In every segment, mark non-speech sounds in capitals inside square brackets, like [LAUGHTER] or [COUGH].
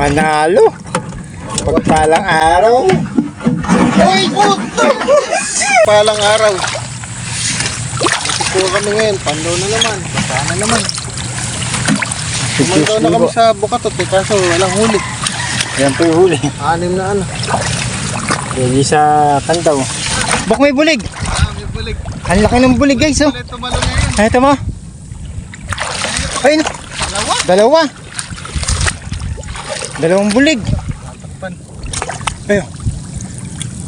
Panalo. Pagpalang araw. Ay, puto! Palang araw. Masiko kami ngayon. Pandaw na naman. Baka na naman. Pumunta na kami sa Bukatot eh, kaso walang huli. Yan po yung huli. Anim na ano. Pwede sa kantaw. Bak may bulig. Ah, may bulig. Ang laki ng bulig guys oh. Tumalo ngayon. Ay, ito mo. Ayun. Dalawa. Dalawa. Dalawang bulig. Ayun.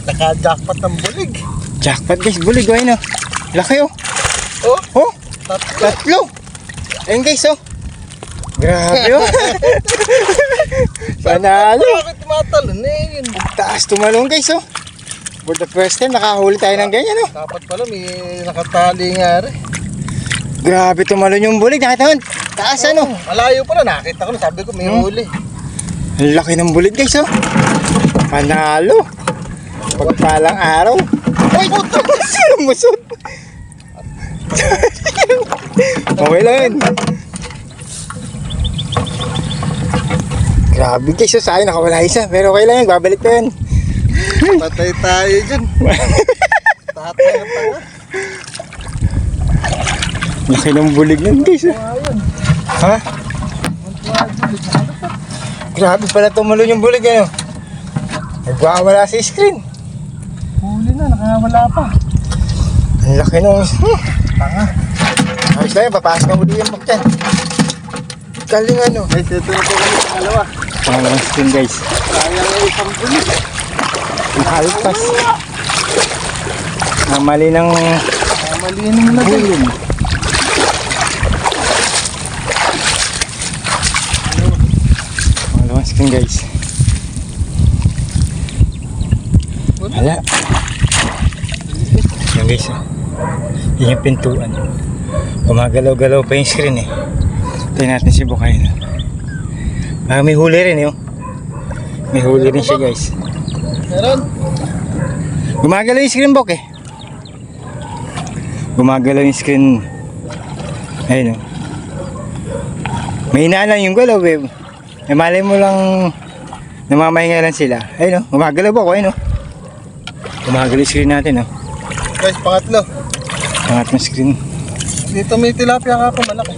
Naka-jackpot ng bulig. Jackpot guys, bulig oh. Ayun oh. Laki oh. Oh, Oh, tatlo. tatlo. Ayun guys oh. Grabe oh. [LAUGHS] Panalo. Bakit tumatalon eh? Yun. Taas tumalong guys oh. For the first time, nakahuli tayo ng ganyan oh. Dapat pala may nakatali nga rin. Grabe tumalon yung bulig. Nakita mo? Taas ano. Malayo pala, nakita ko na. Sabi ko may Hmm. huli. Ang laki ng bulig guys oh. Panalo. Pagpalang araw. Ay, puto! Lumusot. [LAUGHS] [LAUGHS] okay lang yun. Grabe guys, oh, sa akin nakawala isa. Pero okay lang yun, babalik pa yun. Patay tayo dyan. [LAUGHS] Tatay ang tanga. Laki ng bulig nun guys. oh. Ha? Grabe pala tumalon yung bulig ano. Nagwawala sa screen. Huli na, nakawala pa. Ang laki nung... Hmm. Tanga. Ayos na yun, papasok na muli yung bakyan. Galing ano. Guys, ito na po kami sa dalawa. Pangalawang screen guys. Sayang yung isang pulis. Ang halpas. Ang mali ng Ah, Malinim na din. bulong. Screen guys. Wala. Yan guys. oh. Yan yung pintuan. Gumagalaw-galaw pa yung screen eh. Tayo natin si Bukay na. Ah, may huli rin eh. oh. May huli rin siya guys. Meron? Gumagalaw yung screen book eh. Gumagalaw yung screen. Ayun oh. May ina lang yung galaw eh. Eh malay mo lang namamahinga lang sila. Ayun oh. Gumagalaw book. Ayun oh. Gumagalaw screen natin oh. Guys, pangatlo. Angat ng screen. Dito may tilapia ka pa malaki.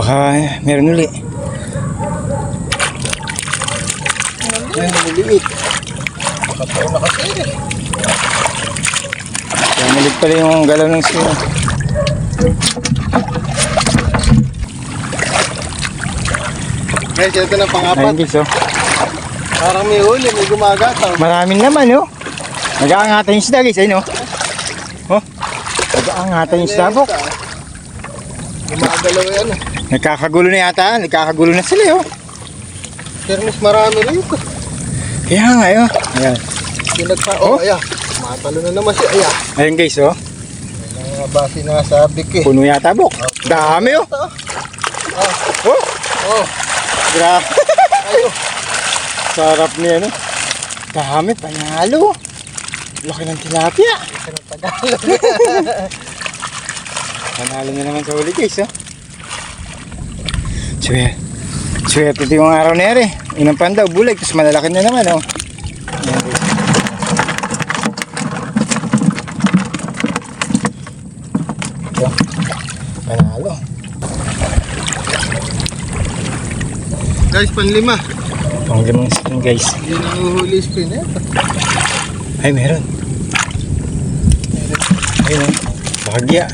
Baka eh, meron uli. Ayun, maliliit. Nakataon na kasi eh. Kaya malig pala yung galaw ng screen. Guys, ito na Ayun pangapat. guys oh. Parang may huli, may gumagataw. Maraming naman oh. Nag-aangatan yung isda guys. Ayun oh. Oh. Nag-aangatan yung isda book. Gumagalaw yan eh. Nagkakagulo na yata. Nagkakagulo na sila oh. Pero mas marami rito. Kaya nga oh. Ayan. Pinagpa... Oh? Oh, ayan. Matalo na naman siya. Ayan. Ayun guys oh. Mga basi na sabi ko eh. Puno yata bok. Dami oh. Ito. Oh. Oh, Grabe. Sarap niya no. Dami. Panalo. Laki ng tilapia. Ito na Tagalog. Panalo na naman sa huli guys oh. Swerte. Swerte ito yung araw na yari. Unang pandaw, bulag. Tapos malalaki na naman oh. Ito. Panalo. Guys, panlima. Ang limang spoon guys. Yun ang uhuli spin eh. Ay, meron. Ayun oh. Bahagya.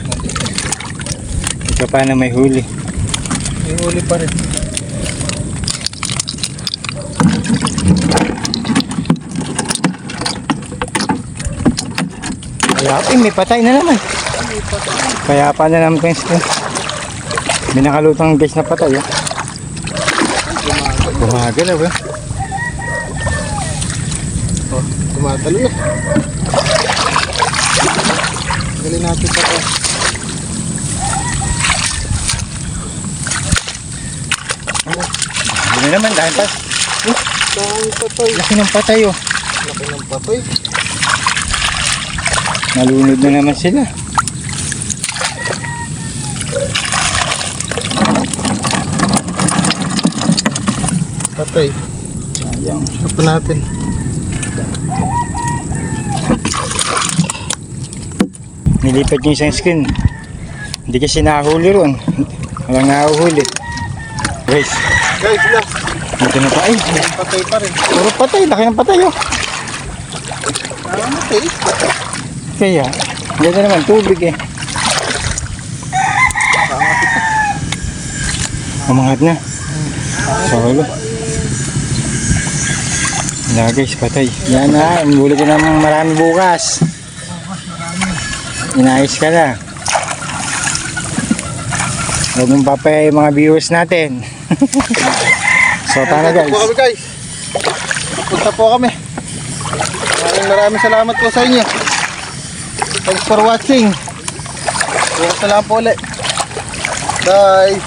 Ito pa na may huli. May huli pa rin. Kaya eh, may patay na naman. Kaya pa na naman yung skin. May nakalutang guys na patay. Oh. Gumagalaw eh. Oh, tumatalo na. Galing natin pa to. Hindi na naman dahil pa. Dahil patoy. Laki ng patay oh. Laki ng patoy. Nalunod na naman sila. Patay. Sayang. Apa natin. Nilipat yung isang screen. Hindi kasi nahuli ron. Walang nahuhuli. Guys, Guys, dito na pa. Ay, Patay pa rin. puro patay. Laki ng patay oh. Ah, matay. Kaya, ganda naman tubig eh. Umangat na. Sa ulo. Wala guys, patay. Yan na, umuli ka ng marami bukas. Inayos ka na. Huwag mong papaya yung mga viewers natin. [LAUGHS] so, tara Punta guys. po kami guys. Punta po kami. Maraming maraming salamat po sa inyo. Thanks for watching. Bukas na lang po ulit. Bye.